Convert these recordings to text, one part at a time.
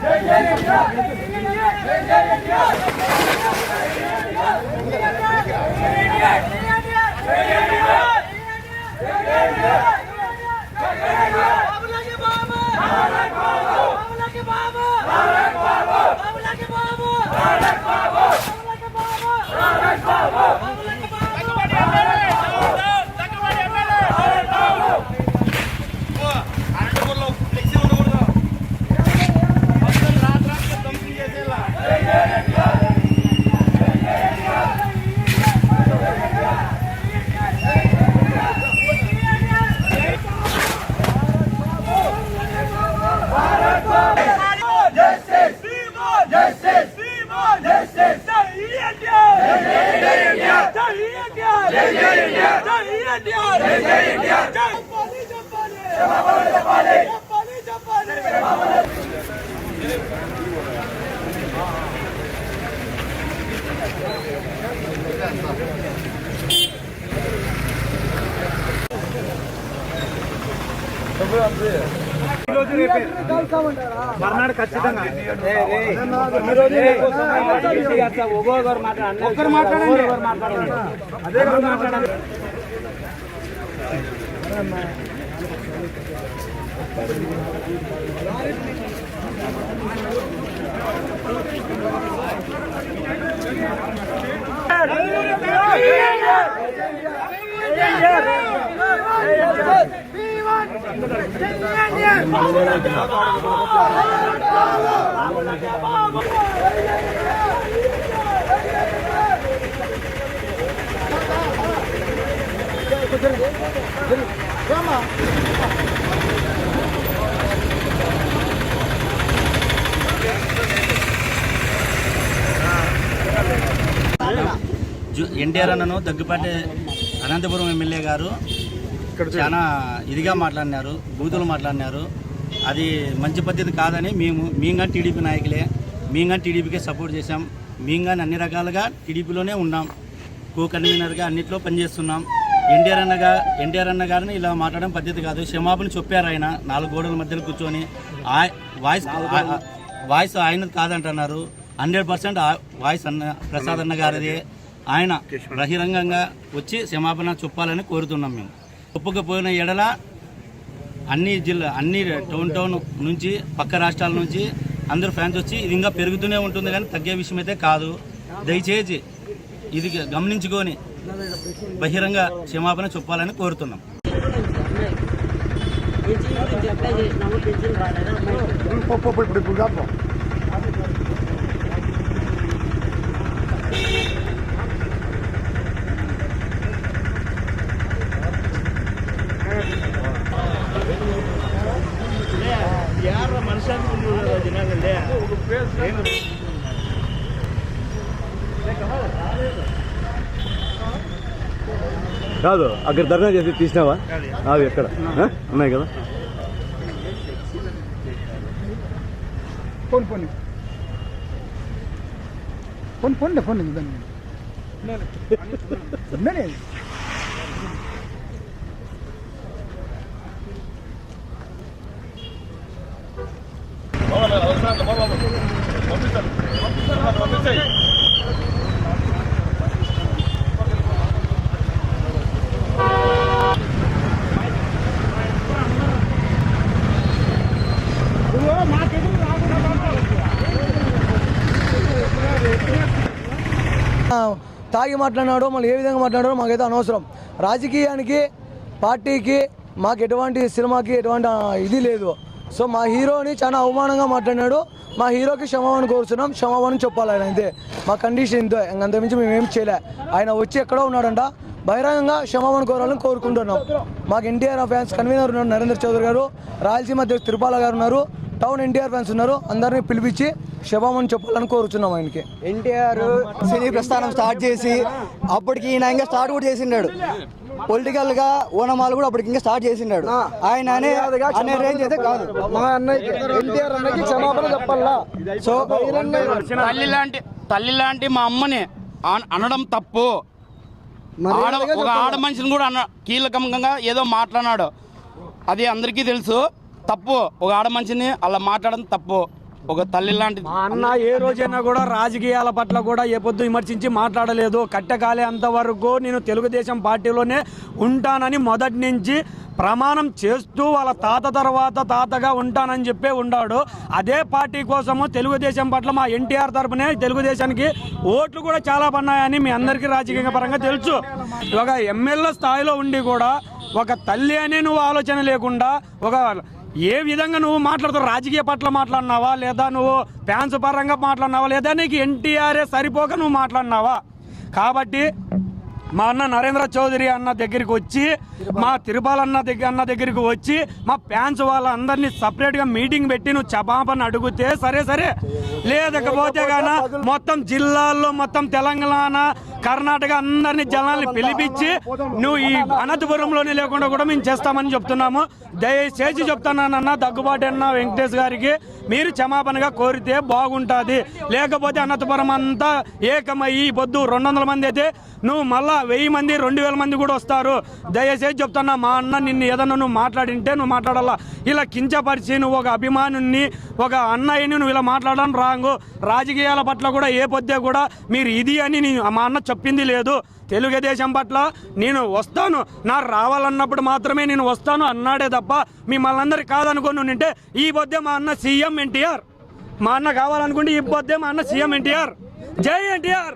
Yeah. November. మర్నాడు ఖచ్చితంగా ఒక్కొక్కరు మాట్లాడండి ఒక్కరు మాట్లాడండి. అదే కదా మాట్లాడాలి ఎన్టీఆర్ అన్నను దగ్గుపాటి అనంతపురం ఎమ్మెల్యే గారు చాలా ఇదిగా మాట్లాడినారు బూతులు మాట్లాడినారు. అది మంచి పద్ధతి కాదని మేము మేము కానీ టీడీపీ నాయకులే మేము కానీ టీడీపీకే సపోర్ట్ చేశాం. మేము కానీ అన్ని రకాలుగా టీడీపీలోనే ఉన్నాం. కో కన్వీనర్గా అన్నిట్లో పనిచేస్తున్నాం. ఎన్టీఆర్ అన్నగా ఎన్టీఆర్ అన్న గారిని ఇలా మాట్లాడడం పద్ధతి కాదు. క్షమాపణ చెప్పారు ఆయన నాలుగు గోడల మధ్యలో కూర్చొని. వాయిస్ వాయిస్ ఆయన కాదంటున్నారు. హండ్రెడ్ పర్సెంట్ వాయిస్ అన్న ప్రసాద్ అన్న గారిది. ఆయన బహిరంగంగా వచ్చి క్షమాపణ చెప్పాలని కోరుతున్నాం మేము. ఒప్పుకపోయిన ఎడల అన్ని జిల్లా అన్ని టౌన్ టౌన్ నుంచి పక్క రాష్ట్రాల నుంచి అందరూ ఫ్యాన్స్ వచ్చి ఇది ఇంకా పెరుగుతూనే ఉంటుంది కానీ తగ్గే విషయం అయితే కాదు. దయచేసి ఇది గమనించుకొని బహిరంగ క్షమాపణ చెప్పాలని కోరుతున్నాం. పెన్షన్ కాదు అక్కడ ధర్నా చేసి తీసినావా అవి ఎక్కడ? ఉన్నాయి కదా phone phone phone phone phone దాన్ని ఉన్ననే తాగి మాట్లాడినాడో మళ్ళీ ఏ విధంగా మాట్లాడాడో మాకైతే అనవసరం. రాజకీయానికి పార్టీకి మాకు ఎటువంటి సినిమాకి ఎటువంటి ఇది లేదు. సో మా హీరోని చాలా అవమానంగా మాట్లాడినాడు. మా హీరోకి క్షమాపణ కోరుతున్నాం. క్షమాపణ చెప్పాలి ఆయన అంతే. మా కండిషన్ ఇంతే. అంతమించి మేము ఏం చేయలే. ఆయన వచ్చి ఎక్కడో ఉన్నాడంట. బహిరంగంగా క్షమాపణ కోరాలని కోరుకుంటున్నాం. మాకు ఎన్టీఆర్ ఫ్యాన్స్ కన్వీనర్ ఉన్నారు నరేంద్ర చౌదరి గారు రాయలసీమ అధ్యక్షుడు తిరుపాల గారు ఉన్నారు. టౌన్ ఎన్టీఆర్ ఫ్యాన్స్ ఉన్నారు. అందరినీ పిలిపించి క్షమాపణ చెప్పాలని కోరుచున్నాం ఆయనకి. ఎన్టీఆర్ సినీ ప్రస్థానం స్టార్ట్ చేసి అప్పటికి ఈయన ఇంకా స్టార్ట్ కూడా చేసిండాడు. పొలిటికల్గా ఓనమాలు కూడా అప్పటికి ఇంకా స్టార్ట్ చేసిండాడు. ఆయన అనే అనే రేంజ్ అయితే కాదు. మా అన్నయ్యకి ఎన్టీఆర్ అన్నకి క్షమాపణ చెప్పాలా? సో తల్లి లాంటి తల్లి లాంటి మా అమ్మని అన- అనడం తప్పు. ఆడ ఒక ఆడ మనిషిని కూడా అన్న కీలకంగా ఏదో మాట్లాడినాడు. అది అందరికీ తెలుసు. తప్పు. ఒక ఆడ మనిషిని అలా మాట్లాడడం తప్పు. ఒక తల్లి లాంటి మా అన్న ఏ రోజైనా కూడా రాజకీయాల పట్ల కూడా ఏ పొద్దు విమర్శించి మాట్లాడలేదు. కట్టకాలే అంతవరకు నేను తెలుగుదేశం పార్టీలోనే ఉంటానని మొదటి నుంచి ప్రమాణం చేస్తూ వాళ్ళ తాత తర్వాత తాతగా ఉంటానని చెప్పే ఉన్నాడు అదే పార్టీ కోసము తెలుగుదేశం పట్ల మా ఎన్టీఆర్ తరపునే తెలుగుదేశానికి ఓట్లు కూడా చాలా పన్నాయని మీ అందరికీ రాజకీయ పరంగా తెలుసు. ఒక ఎమ్మెల్యే స్థాయిలో ఉండి కూడా ఒక తల్లి అనే నువ్వు ఆలోచన లేకుండా ఒక ఏ విధంగా నువ్వు మాట్లాడుతావు రాజకీయ పట్ల మాట్లాడినావా? లేదా నువ్వు ఫ్యాన్స్ పరంగా మాట్లాడినావా? లేదా నీకు ఎన్టీఆర్ఏ సరిపోక నువ్వు మాట్లాడినావా? కాబట్టి మా అన్న నరేంద్ర చౌదరి అన్న దగ్గరికి వచ్చి మా తిరుపాల అన్న దగ్గర అన్న దగ్గరికి వచ్చి మా ఫ్యాన్స్ వాళ్ళందరినీ సపరేట్గా మీటింగ్ పెట్టి నువ్వు చపాపని అడిగితే సరే సరే. లేదకపోతే గాన మొత్తం జిల్లాల్లో మొత్తం తెలంగాణ కర్ణాటక అందరినీ జనాల్ని పిలిపించి నువ్వు ఈ అనంతపురంలోనే లేకుండా కూడా మేము చేస్తామని చెప్తున్నాము. దయచేసి చెప్తున్నానన్న దగ్గుబాటి అన్న వెంకటేష్ గారికి మీరు క్షమాపణగా కోరితే బాగుంటుంది. లేకపోతే అనంతపురం అంతా ఏకమయ్యి పొద్దు రెండు వందల మంది అయితే నువ్వు మళ్ళా వెయ్యి మంది రెండు వేల మంది కూడా వస్తారు. దయచేసి చెప్తున్నా మా అన్న నిన్ను ఏదన్నా నువ్వు మాట్లాడింటే నువ్వు మాట్లాడాలా? ఇలా కించపరిచి నువ్వు ఒక అభిమానుని ఒక అన్నయ్యని నువ్వు ఇలా మాట్లాడడం రాంగు. రాజకీయాల పట్ల కూడా ఏ పొద్దే కూడా మీరు ఇది అని మా అన్న చెప్పింది లేదు. తెలుగుదేశం పట్ల నేను వస్తాను. నా రావాలన్నప్పుడు మాత్రమే నేను వస్తాను అన్నాడే తప్ప మిమ్మల్ని అందరు కాదనుకుని ఉంటే ఈ పొద్దే మా అన్న సీఎం ఎన్టీఆర్. మా అన్న కావాలనుకుంటే ఈ పొద్దే మా అన్న సీఎం ఎన్టీఆర్. జై ఎన్టీఆర్!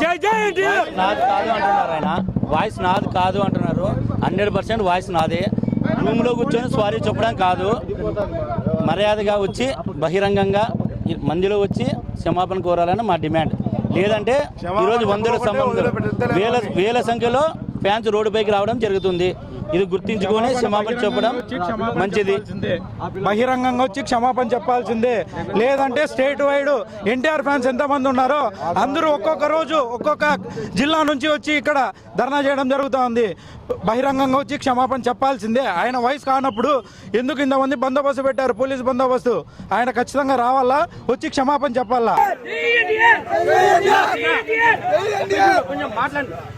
జై జై ఎన్టీఆర్! నాది కాదు అంటున్నారు ఆయన. వాయిస్ నాది కాదు అంటున్నారు. హండ్రెడ్ పర్సెంట్ వాయిస్ నాదే. రూమ్లో కూర్చొని స్వారీ చెప్పడం కాదు. మర్యాదగా వచ్చి బహిరంగంగా మందిలో వచ్చి క్షమాపణ కోరాలని మా డిమాండ్. లేదంటే ఈరోజు వందల సంబంధం వేల వేల సంఖ్యలో ఫ్యాన్స్ రోడ్డుపైకి రావడం జరుగుతుంది ఇది గుర్తించుకొని క్షమాపణ చెప్పడం మంచిది బహిరంగంగా వచ్చి క్షమాపణ చెప్పాల్సిందే లేదంటే స్టేట్ వైడ్ ఎన్టీఆర్ ఫ్యాన్స్ ఎంతమంది ఉన్నారో అందరూ ఒక్కొక్క రోజు ఒక్కొక్క జిల్లా నుంచి వచ్చి ఇక్కడ ధర్నా చేయడం జరుగుతూ ఉంది బహిరంగంగా వచ్చి క్షమాపణ చెప్పాల్సిందే ఆయన వయసు కానప్పుడు ఎందుకు ఇంతమంది బందోబస్తు పెట్టారు పోలీస్ బందోబస్తు ఆయన ఖచ్చితంగా రావాలా వచ్చి క్షమాపణ చెప్పాలా ఓట్లు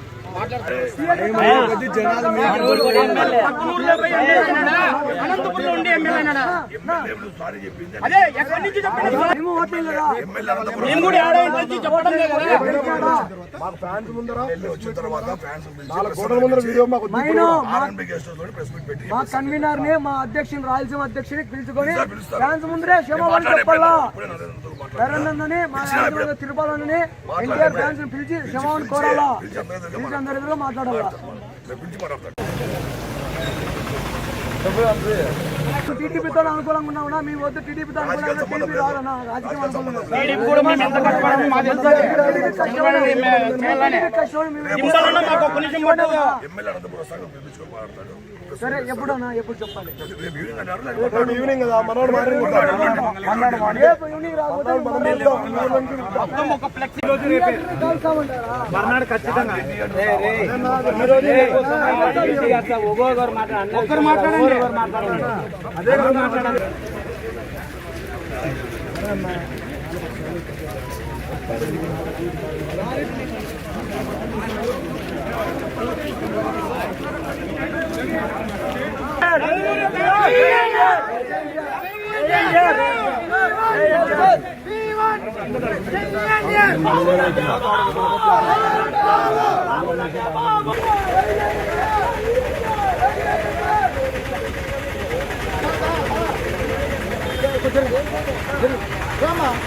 మా- కన్వీనర్ని మా అధ్యక్షుని రాయలసీమ అధ్యక్షుని పిలుచుకొని ఫ్యాన్స్ ముందరే క్షమాపణ చెప్పాలా నరేంద్రని మా తిరుపతిని ఎన్టీఆర్ ఫ్యాన్స్ పిలిచి క్షమాపణ కోరాలా పిలిచి మాట్లాడాలి? టీడీపీతో అనుకూలంగా ఉన్నావునా మీ వద్ద టీడీపీతో అనుకూలంగా టీడీపీ రాజకీయం అనుకూలంగా మేము మేము సరే ఎప్పుడన్నా ఎప్పుడు చెప్పాలి ఈవినింగ్ కదా మనోడు మర్నాడు ఖచ్చితంగా ఒక్కరు మాట్లాడండి. ఒక్కొక్కరు Calma.